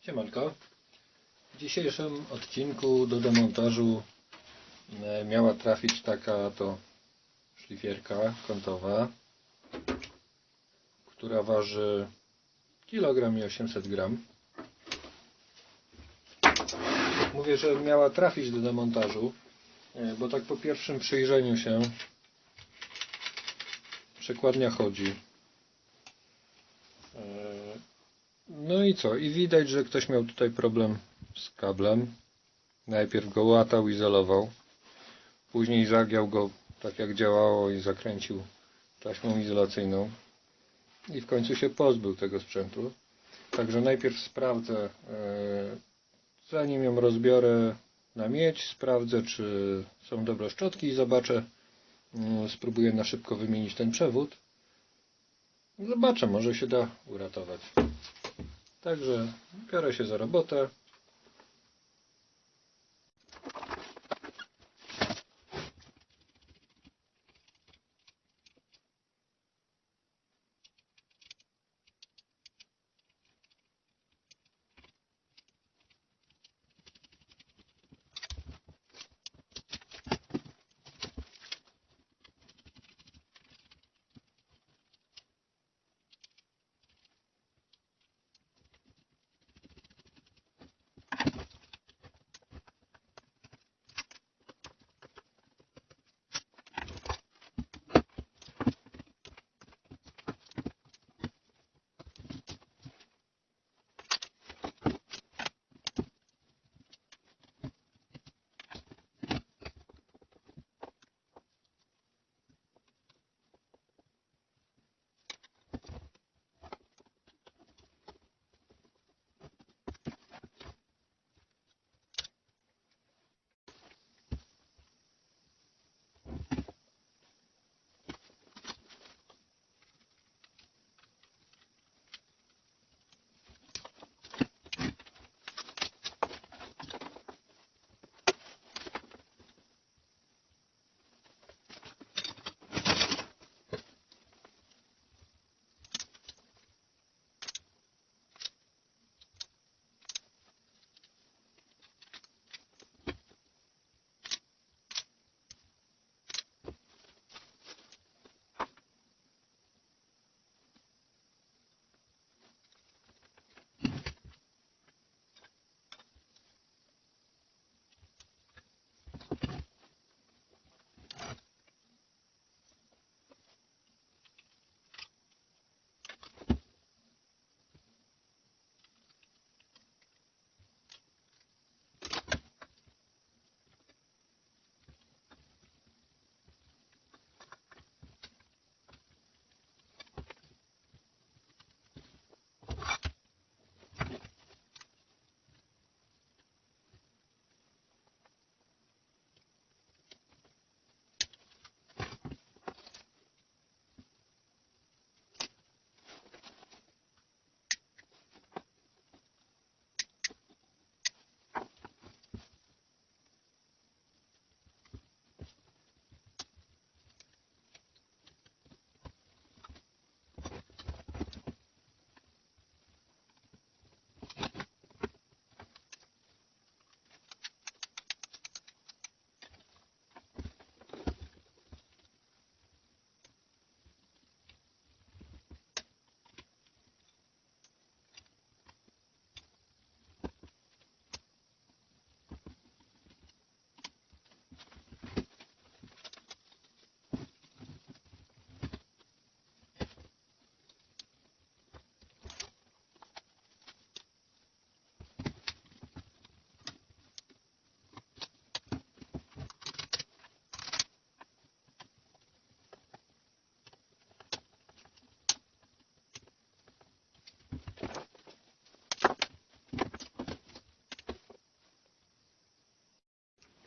Siemanko. W dzisiejszym odcinku do demontażu e, miała trafić taka to szlifierka kątowa, która waży kilogram i 800 gram. Mówię, że miała trafić do demontażu, e, bo tak po pierwszym przyjrzeniu się przekładnia chodzi. No i co? I widać, że ktoś miał tutaj problem z kablem. Najpierw go łatał, izolował. Później zagiął go tak jak działało i zakręcił taśmą izolacyjną. I w końcu się pozbył tego sprzętu. Także najpierw sprawdzę, e, zanim ją rozbiorę na miedź, sprawdzę czy są dobre szczotki i zobaczę, mm, spróbuję na szybko wymienić ten przewód. Zobaczę, może się da uratować. Także biorę się za robotę.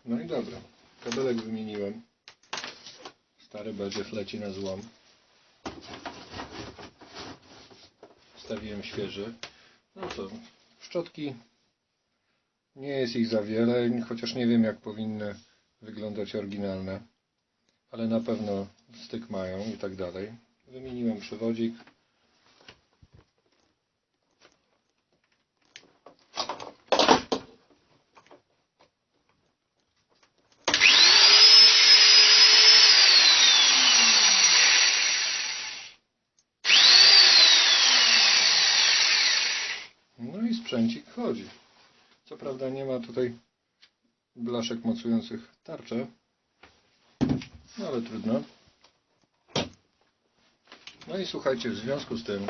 No i dobra. Kabelek wymieniłem. Stary będzie leci na złom. Wstawiłem świeży. No to szczotki. Nie jest ich za wiele, chociaż nie wiem jak powinny wyglądać oryginalne. Ale na pewno styk mają i tak dalej. Wymieniłem przewodzik. I sprzęcik chodzi. Co prawda nie ma tutaj blaszek mocujących tarczę, no ale trudno. No i słuchajcie, w związku z tym,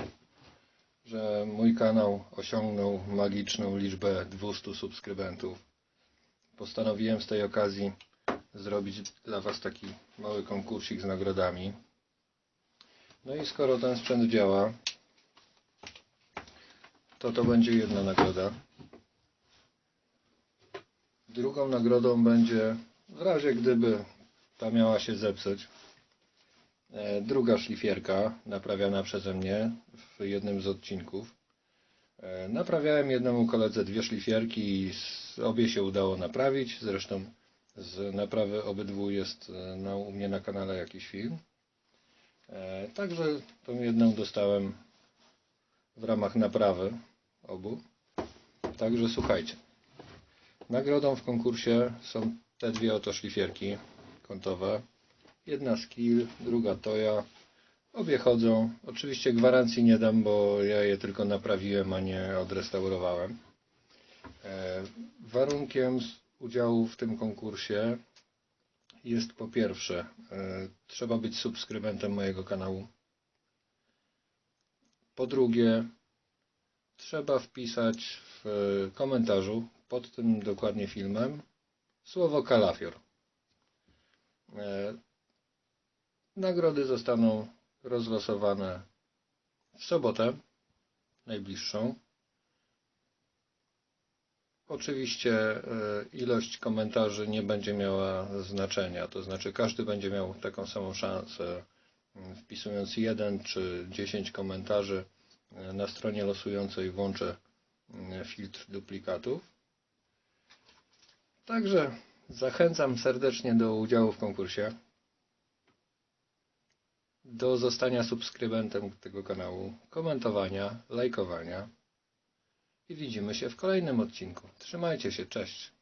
że mój kanał osiągnął magiczną liczbę 200 subskrybentów, postanowiłem z tej okazji zrobić dla Was taki mały konkursik z nagrodami. No i skoro ten sprzęt działa, to to będzie jedna nagroda. Drugą nagrodą będzie, w razie gdyby ta miała się zepsuć, e, druga szlifierka naprawiana przeze mnie w jednym z odcinków. E, Naprawiałem jednemu koledze dwie szlifierki i obie się udało naprawić. Zresztą z naprawy obydwu jest e, na, u mnie na kanale jakiś film. Także tą jedną dostałem w ramach naprawy obu. Także słuchajcie. Nagrodą w konkursie są te dwie oto szlifierki kątowe. Jedna Skill, druga Toya. Obie chodzą. Oczywiście gwarancji nie dam, bo ja je tylko naprawiłem, a nie odrestaurowałem. E, warunkiem udziału w tym konkursie jest po pierwsze, e, trzeba być subskrybentem mojego kanału. Po drugie, trzeba wpisać w e, komentarzu pod tym dokładnie filmem słowo kalafior. E, Nagrody zostaną rozlosowane w sobotę najbliższą. Oczywiście e, ilość komentarzy nie będzie miała znaczenia, to znaczy każdy będzie miał taką samą szansę wpisując jeden czy 10 komentarzy na stronie losującej włączę m, filtr duplikatów. Także zachęcam serdecznie do udziału w konkursie, do zostania subskrybentem tego kanału, komentowania, lajkowania i widzimy się w kolejnym odcinku. Trzymajcie się, cześć.